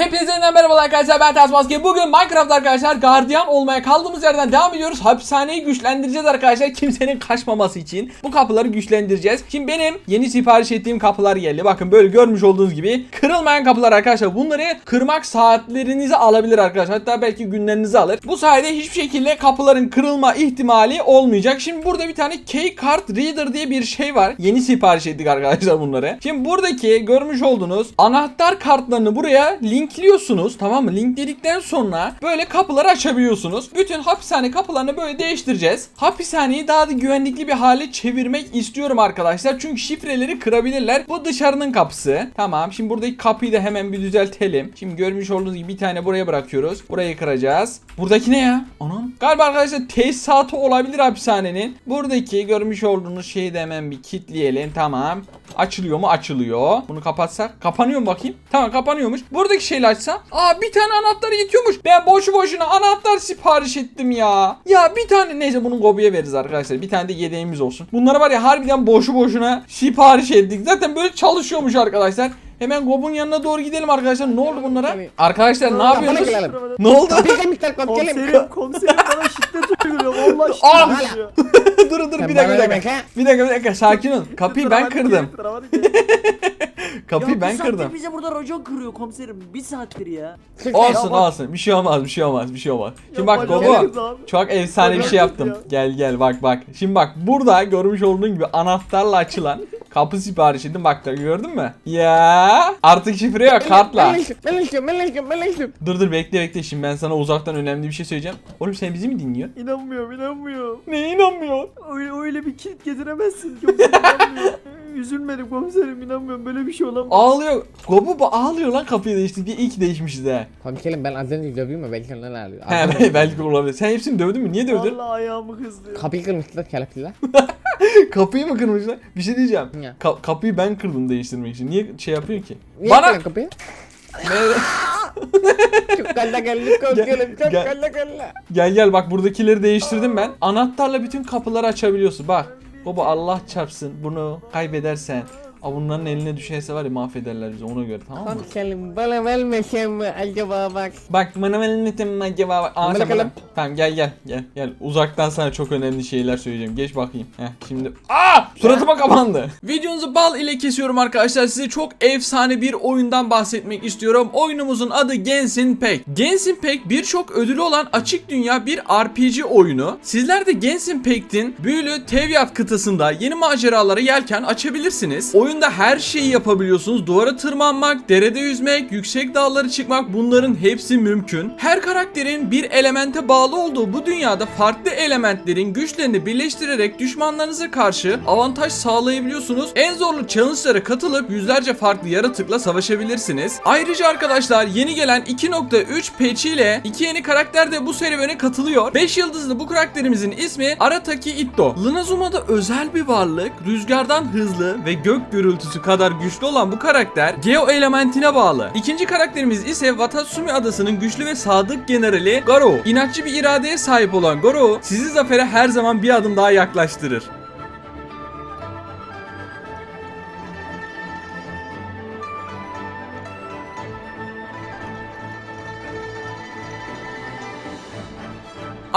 Hepinize yeniden merhabalar arkadaşlar ben Ters Maske. Bugün Minecraft arkadaşlar gardiyan olmaya kaldığımız yerden devam ediyoruz. Hapishaneyi güçlendireceğiz arkadaşlar kimsenin kaçmaması için. Bu kapıları güçlendireceğiz. Şimdi benim yeni sipariş ettiğim kapılar geldi. Bakın böyle görmüş olduğunuz gibi kırılmayan kapılar arkadaşlar. Bunları kırmak saatlerinizi alabilir arkadaşlar. Hatta belki günlerinizi alır. Bu sayede hiçbir şekilde kapıların kırılma ihtimali olmayacak. Şimdi burada bir tane key card reader diye bir şey var. Yeni sipariş ettik arkadaşlar bunları. Şimdi buradaki görmüş olduğunuz anahtar kartlarını buraya linkliyorsunuz. Tamam mı? Linkledikten sonra böyle kapıları açabiliyorsunuz. Bütün hapishane kapılarını böyle değiştireceğiz. Hapishaneyi daha da güvenlikli bir hale çevirmek istiyorum arkadaşlar. Çünkü şifreleri kırabilirler. Bu dışarının kapısı. Tamam. Şimdi buradaki kapıyı da hemen bir düzeltelim. Şimdi görmüş olduğunuz gibi bir tane buraya bırakıyoruz. Burayı kıracağız. Buradaki ne ya? Anam. Galiba arkadaşlar tesisatı olabilir hapishanenin. Buradaki görmüş olduğunuz şeyi de hemen bir kilitleyelim. Tamam. Açılıyor mu? Açılıyor. Bunu kapatsak. Kapanıyor mu bakayım? Tamam kapanıyormuş. Buradaki şeyi açsam. Aa bir tane anahtar yetiyormuş. Ben boşu boşuna anahtar sipariş ettim ya. Ya bir tane neyse bunu Gobi'ye veririz arkadaşlar. Bir tane de yedeğimiz olsun. Bunları var ya harbiden boşu boşuna sipariş ettik. Zaten böyle çalışıyormuş arkadaşlar. Hemen Gob'un yanına doğru gidelim arkadaşlar. Ne oldu bunlara? Arkadaşlar ne yapıyorsunuz? Ne oldu? Komiserim. Komiserim, bana şiddet uyguluyor. Vallahi Ah! şiddet uyguluyor. dur dur bir dakika bir dakika. Bir dakika bir dakika sakin ol. Kapıyı ben kırdım. Kapıyı Ya ben bir saattir kırdım. bize burada racon kırıyor komiserim. Bir saattir ya. Olsun Ya bak- olsun. Bir şey olmaz, bir şey olmaz, bir şey olmaz. Şimdi Ya bak Gogo. Çok efsane bir şey yaptım. Gel gel bak bak. Şimdi bak burada görmüş olduğun gibi anahtarla açılan kapı sipariş ettim. Bak da gördün mü? Ya artık şifre yok kartla. Ben istiyorum, ben istiyorum. Dur dur bekle bekle şimdi ben sana uzaktan önemli bir şey söyleyeceğim. Oğlum sen bizi mi dinliyorsun? İnanmıyorum inanmıyorum. Neye inanmıyorsun? Öyle, öyle bir kilit getiremezsin. İnanmıyorum. Üzülmedim komiserim inanmıyorum. Böyle bir şey olamaz. Ağlıyor. Gobu bu ağlıyor lan kapıyı değiştirdik. Bir iyi ki değişmişiz he. Komiserim ben az önce dövdüm mü belki onlar ağlıyor. He belki olabilir. Sen hepsini dövdün mü? Niye dövdün? Vallahi ayağımı kızdı. Kapıyı kırmışlar kelepçeler. Kapıyı mı kırmışlar? Bir şey diyeceğim. Ya. Ka- kapıyı ben kırdım değiştirmek için. Niye şey yapıyorsun ki? Niye Bana kapıyı? Çok kalla geldi komiserim, çok gel. kalla kalla. Gel gel bak buradakileri değiştirdim ben. Anahtarla bütün kapıları açabiliyorsun. Bak. Baba Allah çarpsın bunu kaybedersen. Aa, bunların eline düşerse var ya mahvederler bizi ona göre tamam mı? Komiserim bana vermesen mi acaba bak. Bak bana benim acaba bak. Aa, sen bana- Tamam gel gel gel gel. Uzaktan sana çok önemli şeyler söyleyeceğim. Geç bakayım. Heh şimdi. Aa! Suratıma kapandı. Videonuzu bal ile kesiyorum arkadaşlar. Size çok efsane bir oyundan bahsetmek istiyorum. Oyunumuzun adı Genshin Impact. Genshin Impact birçok ödülü olan açık dünya bir RPG oyunu. Sizler de Genshin Impact'in büyülü Tevyat kıtasında yeni maceralara yelken açabilirsiniz. Oyunda her şeyi yapabiliyorsunuz. Duvara tırmanmak, derede yüzmek, yüksek dağları çıkmak bunların hepsi mümkün. Her karakterin bir elemente bağlı olduğu bu dünyada farklı elementlerin güçlerini birleştirerek düşmanlarınıza karşı avantaj sağlayabiliyorsunuz. En zorlu challenge'lara katılıp yüzlerce farklı yaratıkla savaşabilirsiniz. Ayrıca arkadaşlar yeni gelen 2.3 patch ile iki yeni karakter de bu serüvene katılıyor. 5 yıldızlı bu karakterimizin ismi Arataki Itto. Lunazuma'da özel bir varlık, rüzgardan hızlı ve gök gürültüsü kadar güçlü olan bu karakter Geo elementine bağlı. İkinci karakterimiz ise Watatsumi adasının güçlü ve sadık generali Garo. İnatçı bir iradeye sahip olan Garo sizi zafere her zaman bir adım daha yaklaştırır.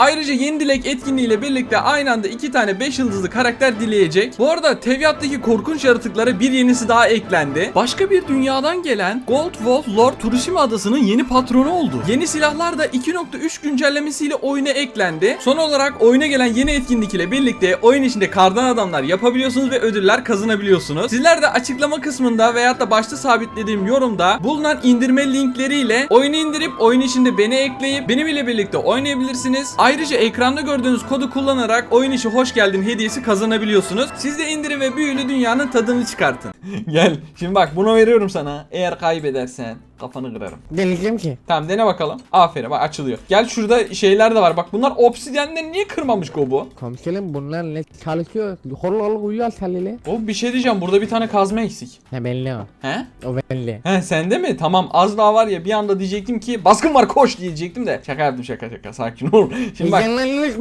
Ayrıca yeni dilek etkinliğiyle birlikte aynı anda iki tane 5 yıldızlı karakter dileyecek. Bu arada Tevyat'taki korkunç yaratıklara bir yenisi daha eklendi. Başka bir dünyadan gelen Gold Wolf Lord Turishima adasının yeni patronu oldu. Yeni silahlar da 2.3 güncellemesiyle oyuna eklendi. Son olarak oyuna gelen yeni etkinlik ile birlikte oyun içinde kardan adamlar yapabiliyorsunuz ve ödüller kazanabiliyorsunuz. Sizler de açıklama kısmında veyahut da başta sabitlediğim yorumda bulunan indirme linkleriyle oyunu indirip oyun içinde beni ekleyip benimle birlikte oynayabilirsiniz. Ayrıca ekranda gördüğünüz kodu kullanarak oyun içi hoş geldin hediyesi kazanabiliyorsunuz. Siz de indirin ve büyülü dünyanın tadını çıkartın. Gel. Şimdi bak bunu veriyorum sana. Eğer kaybedersen kafanı kırarım. Deneyeceğim ki. Tamam dene bakalım. Aferin bak açılıyor. Gel şurada şeyler de var. Bak bunlar obsidyenleri niye kırmamış Gobu? Komiserim bunlar ne çalışıyor? Hol hol uyuyor salile. Gobu bir şey diyeceğim. Burada bir tane kazma eksik. Ne belli o. He? O belli. He sende mi? Tamam az daha var ya bir anda diyecektim ki baskın var koş diyecektim de. Şaka yaptım şaka şaka sakin ol. Şimdi bak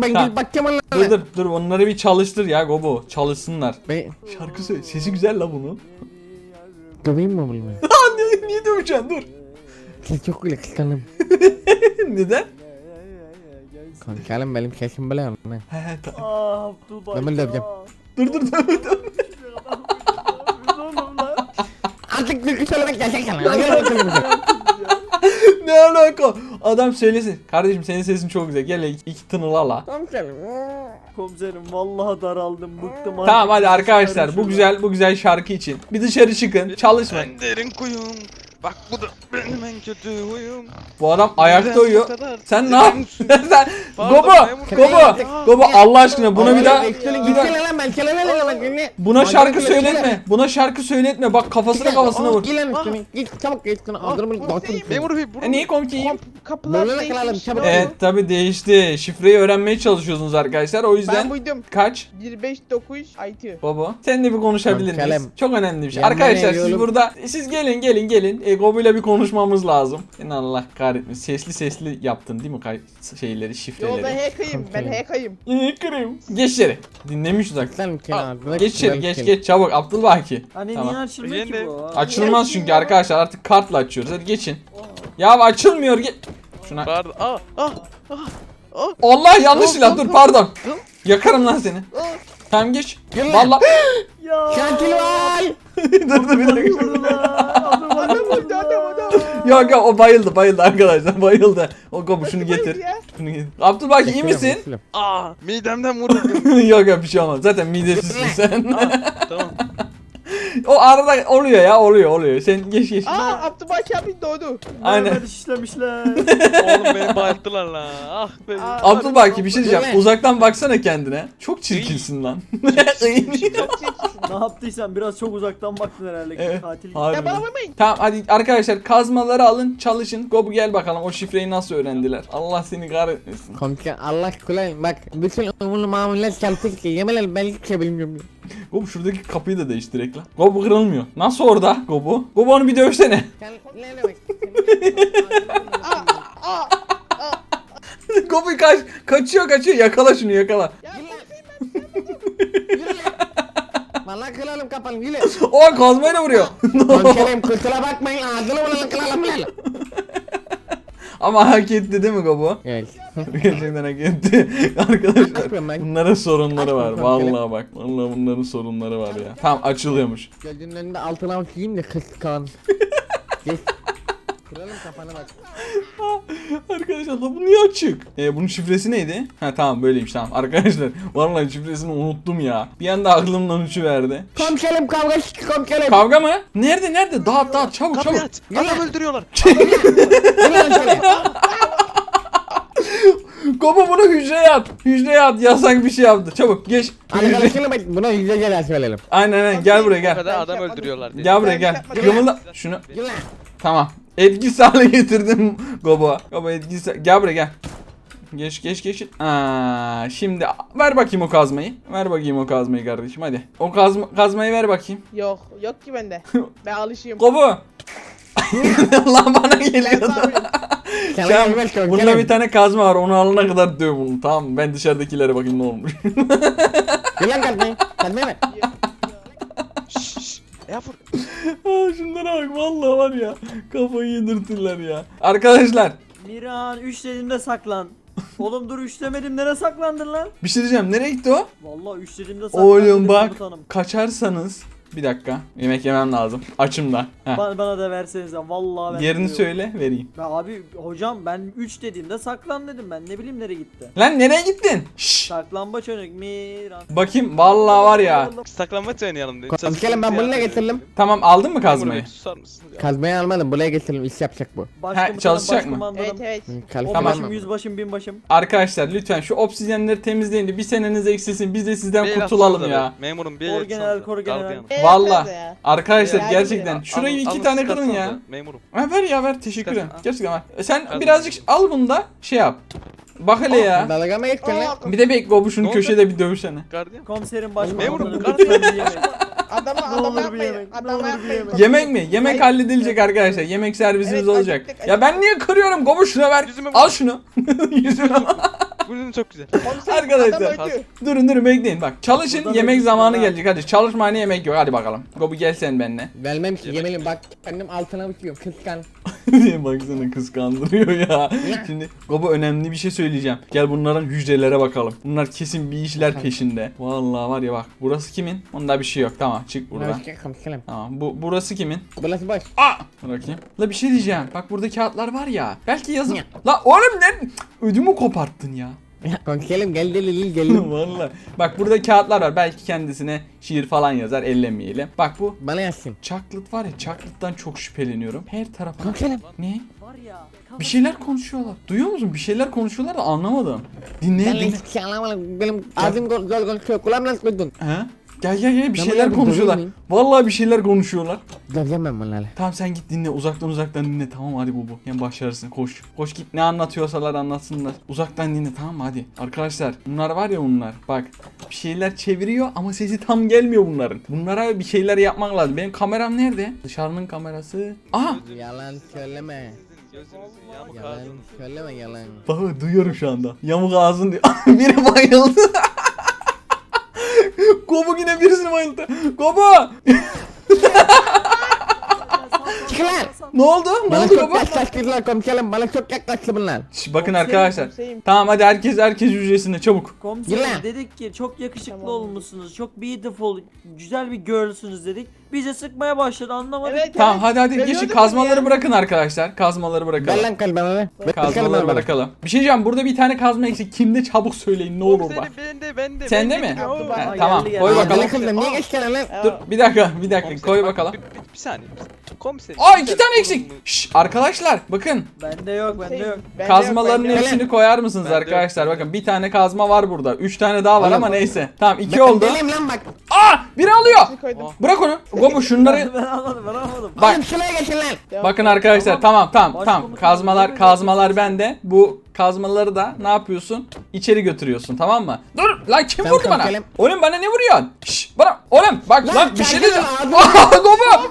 ben gidip bakacağım onlara. dur dur dur onları bir çalıştır ya Gobu. Çalışsınlar. Ben Şarkı söyle. Sesi güzel la bunun. Döveyim mi bunu? niye, niye döveceksin dur. Ses çok güzel kıskandım. Neden? Komiserim benim sesim böyle lan. He, he, tamam. Ah Abdülbay. Ben böyle yapacağım. Dur dur dur. dur. Oğlum lan. Artık gerçekten lan. Hadi bakalım. ne alaka? Adam söylesin. Kardeşim senin sesin çok güzel. Gel iki, iki tınıla la. Komiserim. Vallahi daraldım bıktım artık. Tamam hadi Siz arkadaşlar bu güzel bu güzel şarkı için bir dışarı çıkın çalışmayın. Ben derin kuyum. Bak bu da benim en kötü huyum. Bu adam ayakta uyuyor. Sen ne yap? yapıyorsun? Sen Gobo. Gobo. Gobo Allah aşkına buna bir daha bir daha- buna şarkı söyletme. Buna şarkı söyletme. Bak kafasına kafasına vur. Git çabuk git. Memur bey bunu E niye komikiyim? Kapılar çabuk. Evet tabi değişti. Şifreyi öğrenmeye çalışıyorsunuz arkadaşlar. O yüzden kaç? 159 IT. Baba sen de bir konuşabilir miyiz? Çok önemli bir şey. Arkadaşlar siz burada siz gelin gelin gelin. E, Gobu'yla bir konuşmamız lazım. Seni Allah kahretmesin. Sesli sesli yaptın değil mi kay şeyleri, Yo şifreleri? ben hackayım. Ben Okey. hackayım. İyi kırayım. Geç içeri. Dinlemiş uzak. Lan kenarda. Geç içeri geç geç çabuk Abdülbaki. Hani Tamam. niye açılmıyor ki bu? Açılmaz çünkü arkadaşlar artık kartla açıyoruz. Hadi geçin. Ya açılmıyor. Ge Şuna. Pardon. Ah ah. Allah yanlış silah dur, pardon. Yakarım lan seni. ah. Tamam geç. Vallahi Ya. Şakil vay. dur dur bir dakika. Yok yok o bayıldı bayıldı arkadaşlar bayıldı. O şunu getir. Şunu getir. Abdülbaki iyi misin? Ah midemden vuruldum. yok yok bir şey olmaz. Zaten midesizsin sen. tamam. O arada oluyor ya oluyor oluyor. Sen geç geç. Aa Abdülbaki abi doğdu. Aynen. Beni şişlemişler. Oğlum beni bayılttılar la. Ah be. Aa. Abdülbaki bir şey diyeceğim. Uzaktan baksana kendine. Çok çirkinsin lan. ne yaptıysan biraz çok uzaktan baktın herhalde. Evet. Katil. Ya Harbiden. bana vurmayın. Tamam hadi arkadaşlar kazmaları alın çalışın. Gobu gel bakalım o şifreyi nasıl öğrendiler. Allah seni kahretmesin. Komiser Allah kulay bak bütün umurlu mamuller çalıştık ki yemeler ben hiçbir şey bilmiyorum. Gobu şuradaki kapıyı da değiştirek lan. Gobu kırılmıyor. Nasıl orada Gobu? Gobu onu bir dövsene. Gobu kaç kaçıyor kaçıyor yakala şunu yakala. Ya Vallahi kılalım kapalı yürü. O kazmayla vuruyor. Komiserim kusura bakmayın ağzını vuralım kılalım lan. Ama hak etti değil mi Gobu? Evet. Gerçekten hak etti. Arkadaşlar bunların sorunları var. Vallahi bak. Vallahi bunların sorunları var ya. Tamam açılıyormuş. Gözünün önünde altına uçayım da kıskan. Geç. Kıralım kafanı bak. Arkadaşlar la bu niye açık? E bunun şifresi neydi? Ha tamam böyleymiş tamam. Arkadaşlar vallahi şifresini unuttum ya. Bir anda aklımdan uçuverdi. Komiserim kavga çıktı komiserim. Kavga mı? Nerede nerede? Dağıt dağıt çabuk Kapıyı çabuk. aç. Adam öldürüyorlar. Lan Gobu bunu hücreye at. Hücreye at. Yasak bir şey yaptı. Çabuk geç. Hücre. Arkadaşını bak buna yüzde gel söyleyelim. Aynen aynen gel buraya Bu gel. kadar adam öldürüyorlar diye. Gel buraya gel. Kımılda. Şunu. Tamam. Etkisiz hale getirdim Gobo. Gobo etkisiz. Gel buraya gel. Geç geç geç. Aa, şimdi ver bakayım o kazmayı. Ver bakayım o kazmayı kardeşim hadi. O kazma, kazmayı ver bakayım. Yok yok ki bende. Ben alışayım. Gobo. Lan bana geliyor Ben da. sabırım. Sana Sen, gelmez komiserim. bunda bir tane kazma var onu alana kadar döv bunu tamam mı? Ben dışarıdakilere bakayım ne olmuş. Yürü lan kalkmayın. Kalkmayın bak. Şşş, şşş. Ya vur. Aa, şunlara bak vallahi var ya kafayı yedirtirler ya. Arkadaşlar Miran 3 dediğimde saklan. Oğlum dur 3 demedim nereye saklandın lan? bir şey diyeceğim nereye gitti o? Vallahi 3 dediğimde saklandın. Oğlum bak kaçarsanız bir dakika yemek yemem lazım açım da. Heh. Bana, bana da versenize vallahi ben Yerini biliyorum. söyle vereyim. Ya abi hocam ben 3 dediğimde saklan dedim ben ne bileyim nereye gitti. Lan nereye gittin? Şşş. Saklambaç oynadık Miran. Bakayım vallahi var ya. Saklanmaç oynayalım diye. Komiserim ben bunu ne getirdim? Tamam aldın mı kazmayı? susar ya? Kazmayı almadım buraya getirdim iş yapacak bu. Başkomutanım, çalışacak mı? Evet evet. Tamam. Onbaşım, yüzbaşım, binbaşım. Arkadaşlar lütfen şu obsidyenleri temizleyin de bir seneniz eksilsin biz de sizden kurtulalım ya. Memurum bir Orgeneral, atsanıza. korgeneral. Ya? Arkadaşlar Ya, gerçekten ya. şurayı Alın- iki alın tane kırın ya. Memurum. Ha, ver ya ver teşekkür ederim. Çıkart. Gerçekten ver. E, Sen Çıkart. birazcık al bunu da şey yap. Bak hele ya. Dalga mı geçtin lan? Aa, Bir de bek gobuşunu Ne oldu? köşede bir dövsene. Gardiyan. Komiserim Memurum. Lütfen bir. Olur bir yapmayın. yemek, ne Adama olur bir yapmayın. yemek. Yemek mi? Yemek Hayır. halledilecek arkadaşlar. Yemek servisimiz Evet, olacak. acıktık, Ya ben niye kırıyorum? Gobu şuna ver. Yüzüme Al şunu. Yüzüme. Bunun çok güzel. Komiserim Arkadaşlar. adam öldü. Durun durun bekleyin bak. Çalışın Burada yemek zamanı ha. gelecek hadi. Çalışmayana yemek yok hadi bakalım. Gobu gel sen benimle. Vermem ki yemeğim bak kendim altına uçuyorum kıskan. Baksana kıskandırıyor ya. Şimdi Gobu önemli bir şey söyleyeceğim. Gel bunların hücrelere bakalım. Bunlar kesin bir işler peşinde. Vallahi var ya bak. Burası kimin? Onda bir şey yok. Tamam çık buradan. Komiserim. Tamam bu burası kimin? Burası boş. Aa! Bırakayım. La bir şey diyeceğim. Bak burada kağıtlar var ya. Belki yazıp. La oğlum ne? Ödümü koparttın ya. Komiserim gel delil gelin. Vallahi. Bak burada kağıtlar var. Belki kendisine şiir falan yazar. Ellemeyelim. Bak bu Bana yazsın. Chocolate var ya Chocolate'dan çok şüpheleniyorum. Her tarafa. Komiserim. Ne? Var ya. Bir şeyler konuşuyorlar. Duyuyor musun? Bir şeyler konuşuyorlar da anlamadım. Ben Dinle dinle. hiçbir şey anlamadım. Benim ağzım gol gol konuşuyor. Kulağım nasıl koydun? He? Gel gel gel bir Ben şeyler konuşuyorlar. Vallahi bir şeyler konuşuyorlar. Döveceğim ben bunlarla. Tamam sen git dinle uzaktan uzaktan dinle tamam hadi bu bu. Yani başarısın koş. Koş git ne anlatıyorsalar anlatsınlar. Uzaktan dinle tamam mı hadi. Arkadaşlar bunlar var ya bunlar. Bak bir şeyler çeviriyor ama sesi tam gelmiyor bunların. Bunlara bir şeyler yapmak lazım. Benim kameram nerede? Dışarının kamerası. Aha Yalan söyleme. Gözünüzün Yalan söyleme yalan. Baba duyuyorum şu anda. Yamuk ağzın diyor. Biri bayıldı. Gobu yine birisini bayıldı. Gobu! Lan! Ne oldu? Ne Bana oldu çok Gobu? yaklaştılar komiserim. Bana çok yaklaştı bunlar. Şş, bakın Komiserim, arkadaşlar. komiserim. Tamam hadi herkes herkes hücresine çabuk. Komiserim Yürü. dedik ki çok yakışıklı Tamam. olmuşsunuz. Çok beautiful, güzel bir girlsünüz dedik. Bize sıkmaya başladı anlamadık. Evet. Tamam hadi hadi Ben geçin kazmaları ya. bırakın arkadaşlar. Kazmaları Ver bırakalım. lan ver. Ver Kazmaları kalbime ver. bırakalım. Bir şey diyeceğim burada bir tane kazma eksik. Kimde çabuk söyleyin ne olur bak. Komiserim bende bende. Sende mi? Ha, tamam koy bakalım. Kıldım. Niye geç geldin lan? Dur bir dakika bir dakika koy bak, bakalım. Bir, bir, bir saniye. Komiserim. Aa iki tane eksik. Şş, arkadaşlar bakın Bende yok, bende yok. Bende kazmaların yok, bende hepsini koyar mısınız Bende yok, arkadaşlar? bende Bakın bir tane kazma var burada. Üç tane daha var Oğlum. ama neyse. Tamam iki oldu. deliyim lan bak. Aa biri alıyor. Koydum. Oh. Bırak onu. Gobu şunları ben almadım, ben almadım. Bak. Oğlum şuraya geçin lan. Devam. Bakın arkadaşlar tamam tamam tamam Başkomutanım, kazmalar yemin kazmalar ederim. bende. Bu kazmaları da ne yapıyorsun? İçeri götürüyorsun tamam mı? Dur lan kim Tamam, vurdu bana? Oğlum bana ne vuruyorsun? Şş bana oğlum bak lan, Lan, bir şey dedim. lan, Aa, Gobu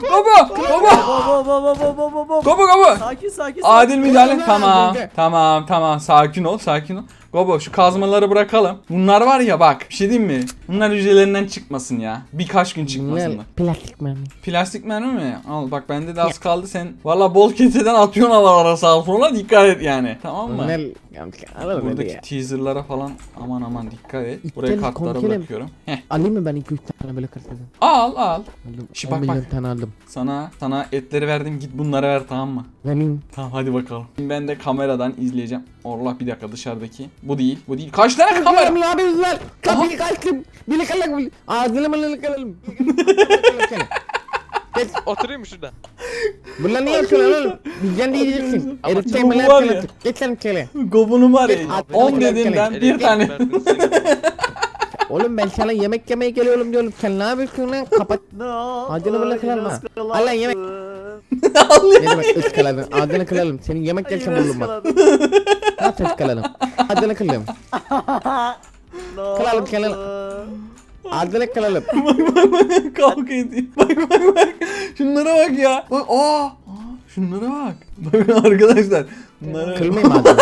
Gobu Gobu Bo bo bo bo bo bo bo. Gobu Gobu. Sakin sakin. Adil müdahale tamam tamam tamam sakin ol sakin ol. Gobo şu kazmaları bırakalım. Bunlar var ya bak bir şey diyeyim mi? Bunlar hücrelerinden çıkmasın ya. Birkaç gün Bunlar çıkmasınlar. plastik mermi. Plastik mermi mi? Al bak bende de az kaldı sen. Valla bol keseden atıyorsun havalara sağa sola dikkat et yani. Tamam mı? Buradaki teaserlara falan aman aman dikkat et. Buraya konkelim. bırakıyorum. Heh. Alayım mı ben 2-3 tane böyle kırsadan? Al al. Aldım. 10 bak, bak. tane aldım. Sana sana etleri verdim git bunları ver tamam mı? Benim. Tamam hadi bakalım. Şimdi ben de kameradan izleyeceğim. Allah bir dakika dışarıdaki. Bu değil. Bu değil. Kaç tane kamera? Ne yapıyorsun lan? Kapıyı kaçtım. Bili kalak. Ağzını mı kalalım. Oturayım mı şurada? Bunlar niye yapıyorsun oğlum? Bizden de yiyeceksin. Mi bu ne var yapıyorsun? ya. Geç sen kele. Gobunu var ya. At- 10 at- dediğimden bir tane. Oğlum ben sana yemek yemeye geliyorum diyorum. Sen ne yapıyorsun lan? Kapat. Adını böyle kırarım ha. Al lan yemek. Ne demek ıskaladın? Adını kıralım. Senin yemek gelsin Yine buldum bak. Kıralım, kıralım. Adını kıralım. bak bak bak kavga ediyor. Bak bak bak. Şunlara bak ya. Bak aa. aa şunlara bak. Bakın arkadaşlar. Bunlara Kırmayayım adını.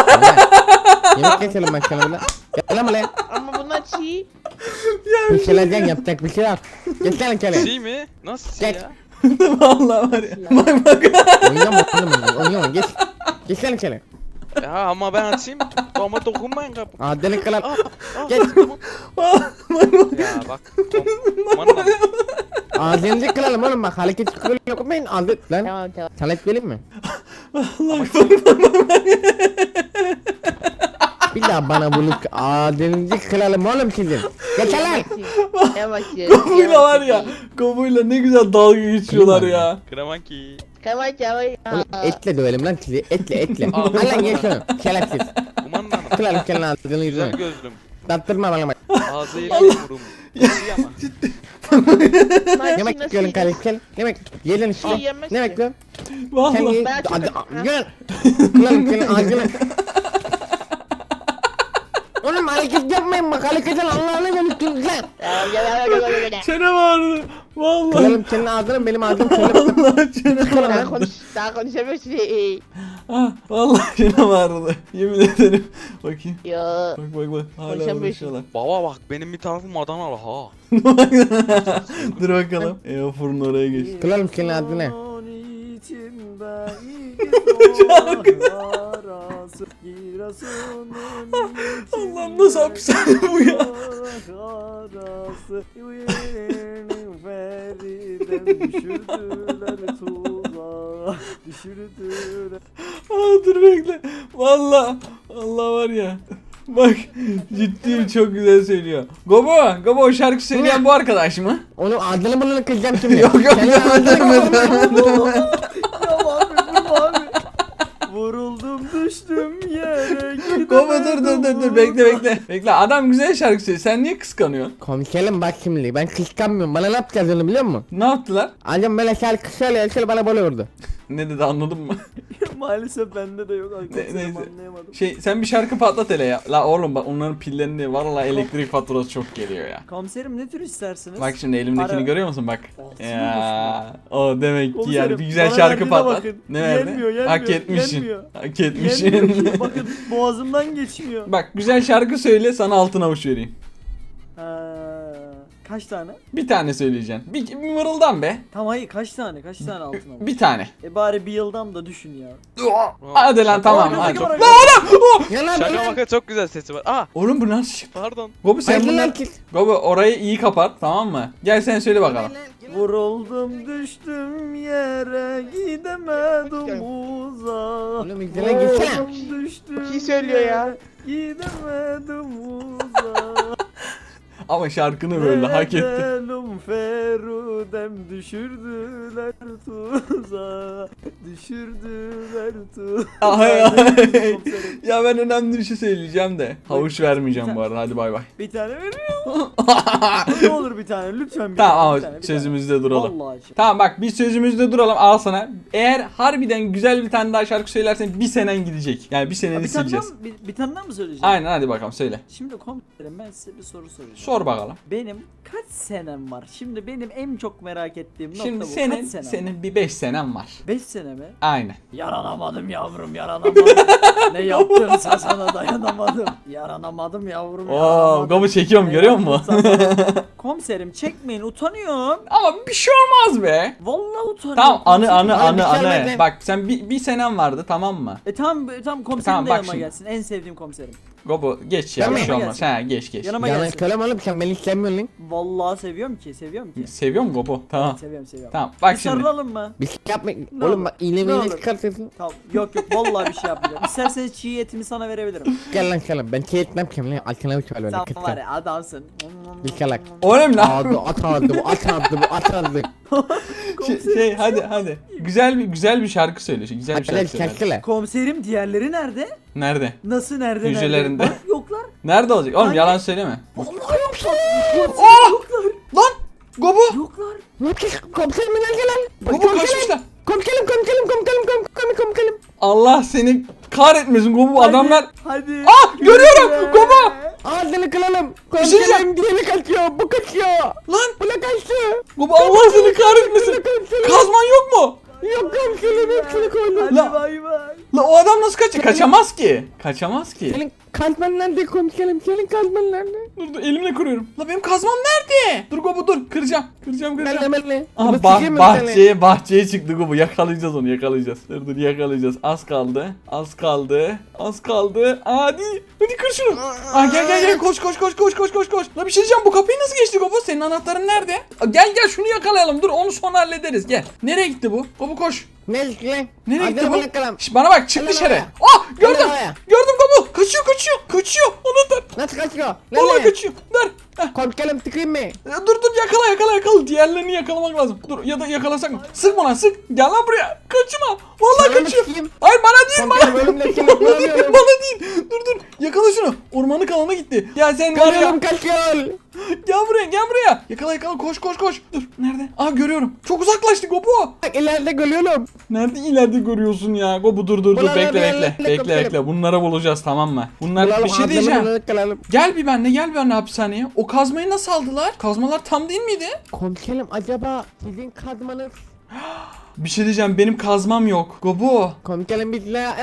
Yemek geçelim ben bile. Gel lan. Ama bunlar çiğ. Bir şeyler yapacak bir şey yok. Geç lan kele. Şey mi? Nasıl Geç. ya? Vallahi var ya. Bak bak. Oynama oynama oynama geç. Geç lan kele. Ya ama ben açayım. Ama dokunmayın kapı. Adını kıralım. Ah, ah, Geç. Bak bak. Ya bak. Kumanda. Ağzınızı kıralım oğlum bak hareket kırılıyor yapmayın. Adı lan. Tamam tamam. Vereyim mi? Allah Bir daha bana bunu ağzınızı kıralım oğlum sizin. Geç lan. Yavaş ye. Gobuyla var ya. Gobuyla ne güzel dalga geçiyorlar ya. Kıraman ki. Yavaş yavaş. Oğlum etle dövelim lan sizi. Etle etle. Al lan geç şunu. Şerefsiz. Kumanda mı? Kıralım kendini ağzını Güzel yüzünü. gözlüm. Tattırma bana bak. Ağzı yeşil yumurum. Yeşil ama. Yemek yiyorum kardeşim. Gel. Yemek. Yedin işte. Ay, yemez Ne ki. bekliyorsun? Sen Vallahi. ye. Ben Hadi. çok- Gel. Kıralım senin ağzını. Oğlum hareket yapmayın bak hareketin Allah'ını veriyorsunuz lan. Çene vardı. Vallahi. Kıralım senin ağzını benim ağzım kırılır. Allah çene Kıralım Daha lan. konuş. Daha konuşamıyorsun. Ah, vallahi canım ağrıdı. Yemin ederim. Bakayım. Ya. Bak bak bak. Hala Konuşamıyorsun. uğraşıyorlar. Baba bak benim bir tarafım Adanalı ha. Dur bakalım. E o fırın oraya geç. Kralım senin adı ne? Allah'ım nasıl hapishane bu ya? Düşürdüler tuzağa Düşürdüler Aa dur bekle. Vallahi Allah var ya. Bak ciddiyim çok güzel söylüyor. Gobo, Gobo o şarkı söyleyen bu arkadaş mı? Onun adını bunu kıracağım şimdi. yok yok Senin demedim adını- Vuruldum düştüm yere Gobo dur dur dur dur bekle bekle. Bekle adam güzel şarkı söylüyor. Sen niye kıskanıyorsun? Komiserim bak şimdi ben kıskanmıyorum. Bana ne yapacağız onu biliyor musun? Ne yaptılar? Acım böyle şarkı söylüyor şöyle bana böyle vurdu. Ne dedi anladın mı? Maalesef bende de yok arkadaşlar neyse. anlayamadım Şey sen bir şarkı patlat hele ya. La oğlum bak onların pillerini vallahi elektrik faturası çok geliyor ya. Komiserim ne tür istersiniz? Bak şimdi elimdekini Para- görüyor musun bak. Altın Ya o demek ki Komiserim, yani bir güzel bana şarkı verdiğine patlat. bakın. Ne verdi? Yenmiyor, yenmiyor, Hak etmişsin. yenmiyor. Hak Yenmiyor etmişsin. ki, Bakın boğazımdan geçmiyor. bak güzel şarkı söyle sana altın avuç vereyim. Ha, kaç tane? Bir tane söyleyeceksin. Bir, bir mırıldan be. Tamam hayır kaç tane? Kaç tane altın aldın? Bir tane. E bari bir yıldan da düşün ya. Hadi lan tamam hadi. Lan oğlum! Oh! Ya lan Şaka maka çok güzel sesi var. Aa Oğlum bu nasıl çıktı? pardon. Gobu sen Haydi lan bunlar... git. Gobu orayı iyi kapat tamam mı? Gel sen söyle bakalım. Vuruldum düştüm yere gidemedim uzağa. Oğlum izle gitsene. Vuruldum düştüm iyi söylüyor ya. yere, Gidemedim uzağa. Ama şarkını böyle hak etti. Ferudem düşürdüler tuzağa Düşürdüler Ay, ay. Ya ben önemli bir şey söyleyeceğim de. Havuç vermeyeceğim bu arada hadi bay bay. Bir tane veriyor Ne olur bir tane lütfen bir tamam tane, ama bir tane, bir sözümüzde duralım. Vallahi için. Tamam bak biz sözümüzde duralım al sana. Eğer harbiden güzel bir tane daha şarkı söylersen bir senen gidecek. Yani bir seneni bir tane daha sileceğiz. mı, bir, bir tane daha mı söyleyeceğim? Aynen hadi bakalım söyle. Şimdi komiserim ben size bir soru soracağım. Sor bakalım. Benim kaç senem var? Şimdi benim en çok merak ettiğim nokta Şimdi bu. senin kaç senem senin bir 5 senen var. 5 sene mi? Aynen. Yaranamadım yavrum yaranamadım. ne yaptımsa sana dayanamadım. Yaranamadım yavrum Oo, yaranamadım. gobu çekiyorum Ne görüyor musun? yaptımsa sana- Komiserim çekmeyin utanıyorum. Ama bir şey olmaz be. Vallahi utanıyorum. Tamam anı komiserim. anı Abi, anı bir şey anı. Bak sen bir, bir senen vardı tamam mı? E tamam e, tamam komiserim Tamam, de bak yanıma şimdi. gelsin. En sevdiğim komiserim. Gobu geç ya Değil bir şey olmaz. Ha geç geç. Yanıma Yalan gelsin. söyleme oğlum sen beni sevmiyorsun lan. Vallahi seviyorum ki seviyorum ki. Seviyor mu Gobu? Tamam. Seviyorum seviyorum. Tamam bak bir şimdi. sarılalım mı? Bir şey yapma. Ne Oğlum olur, bak iğne ne olur. çıkartırsın. Tamam. Yok yok vallahi bir şey yapmayacağım. İsterseniz çiğ etimi sana verebilirim. Gel lan gel lan. Ben şey etmem ki lan. Altına uç var böyle Sen var ya adamsın. Bir kalak. Oğlum lan. Abi at aldı bu at aldı bu at aldı. Şey, şey, hadi hadi. Güzel bir güzel bir şarkı söyle. Şey, Güzel bir şarkı söyle. Komiserim diğerleri nerede? Nerede? Nasıl nerede? Hücrelerinde. Nerede? Bak, yoklar. Nerede olacak? Oğlum Hangi- yalan söyleme. Vallahi yoklar. Oh! Yoklar. Lan! Gobu! Yoklar. Ne? Komiserim gel lan. Gobu kaçmışlar. Komiserim komiserim komiserim komiserim komiserim. Allah seni kahretmesin Gobu Hadi, adamlar. Hadi. Ah, görüyorum, Güle. Ağzını kıralım. Şey diyeceğim. Komiserim diğeri kaçıyor. Bu kaçıyor. Lan Bu da kaçtı. Gobu Allah seni kahretmesin. Kazman yok mu? Yok komiserim hepsini koydum. Hadi La- bay bay. La o adam nasıl kaçacak? Kaçamaz ki. Kaçamaz ki. Senin kazman nerede komiserim? Senin kazman nerede? Dur dur elimle kuruyorum. La benim kazmam nerede? Dur Gobu dur. Kıracağım. Kıracağım kıracağım. Benle benle. Aha bah- bahçeye bahçeye çıktı Gobu. Yakalayacağız onu yakalayacağız. Dur dur yakalayacağız. Az kaldı. Az kaldı. Az kaldı. Hadi. Hadi kır şunu. Ah gel gel gel koş koş koş koş koş koş koş. La bir şey diyeceğim bu kapıyı nasıl geçti Gobu? Senin anahtarın nerede? Aa, Gel gel şunu yakalayalım. Dur onu sonra hallederiz. Gel. Nereye gitti bu? Gobu koş. Ne lan? Nereye gitti bu? Şş, bana bak çık dışarı. havaya. Gördüm Gobu. Kaçıyor kaçıyor. Kaçıyor. Anahtar. Nasıl kaçıyor? Vallahi Nerede? kaçıyor. Dur. Heh. Komiserim tıkayım mı? Ya Dur dur yakala yakala yakala diğerlerini yakalamak lazım. Dur ya da yakalasak mı? Sık bana sık. Gel lan buraya. Kaçma. Vallahi Sana mı kaçıyor. sıkayım? Hayır bana değil bana. ölümle seni Bana değil, bana değil. Dur dur. Yakala şunu. Ormanlık alana gitti. Ya sen var ya. Kaçıyorum kaçıyor. Gel buraya gel buraya. Yakala yakala koş koş koş. Dur nerede? Aa görüyorum. Çok uzaklaştı Gobu. Bak ileride görüyorum. Nerede ileride görüyorsun ya? Gobu dur dur dur. Bekle bekle. Bekle bulalım. bekle. Bunları bulacağız tamam mı? Bunlar Bulalım, bir şey diyeceğim. Gel bir benle gel bir benle hapishaneye. O kazmayı nasıl aldılar? Kazmalar tam değil miydi? Komiserim acaba sizin kazmanız Bir şey diyeceğim benim kazmam yok. Gobo. Komiserim biz la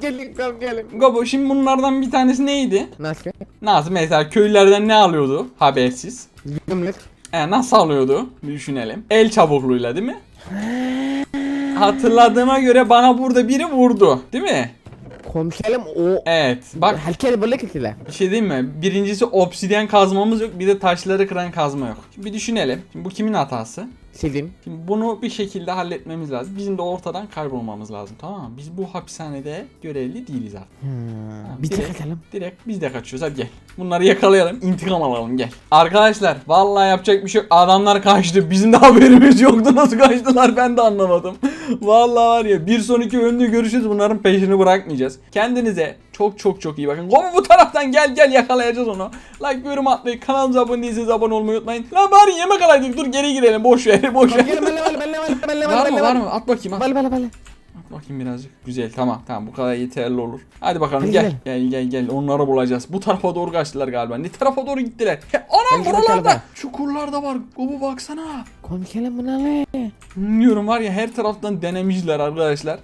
gelin komiserim. Gobo şimdi bunlardan bir tanesi neydi? Nasıl? Nasıl mesela köylülerden ne alıyordu habersiz? Gümrük. E, nasıl alıyordu? Bir düşünelim. El çabukluğuyla değil mi? Hatırladığıma göre bana burada biri vurdu. Değil mi? Komiserim o. Evet. Bak Herkes böyle kişiler. bir şey diyeyim mi? Birincisi obsidyen kazmamız yok. Bir de taşları kıran kazma yok. Şimdi bir düşünelim. Şimdi bu kimin hatası? Sizin. Şimdi bunu bir şekilde halletmemiz lazım. Bizim de ortadan kaybolmamız lazım tamam mı? Biz bu hapishanede görevli değiliz artık. Biz de direkt- kaçalım. Direkt biz de kaçıyoruz hadi gel. Bunları yakalayalım intikam alalım gel. Arkadaşlar vallahi yapacak bir şey yok. Adamlar kaçtı. Bizim de haberimiz yoktu. Nasıl kaçtılar ben de anlamadım. vallahi var ya bir sonraki bölümde görüşürüz. Bunların peşini bırakmayacağız. Kendinize çok çok çok iyi bakın. Gomu bu taraftan gel gel yakalayacağız onu. Like yorum atmayı kanalımıza abone değilseniz abone olmayı unutmayın. Lan bari yemek alaydık dur geri girelim boş ver boş ver. Var mı var mı at bakayım at. Benle benle benle. At bakayım birazcık. Güzel tamam tamam bu kadar yeterli olur. Hadi bakalım gel. Gel gel gel onları bulacağız. Bu tarafa doğru kaçtılar galiba. Ne tarafa doğru gittiler? He, anam Bence buralarda. bakalım. Çukurlarda var. Gobu baksana. Komiserim bu ne? Bilmiyorum var ya her taraftan denemişler arkadaşlar.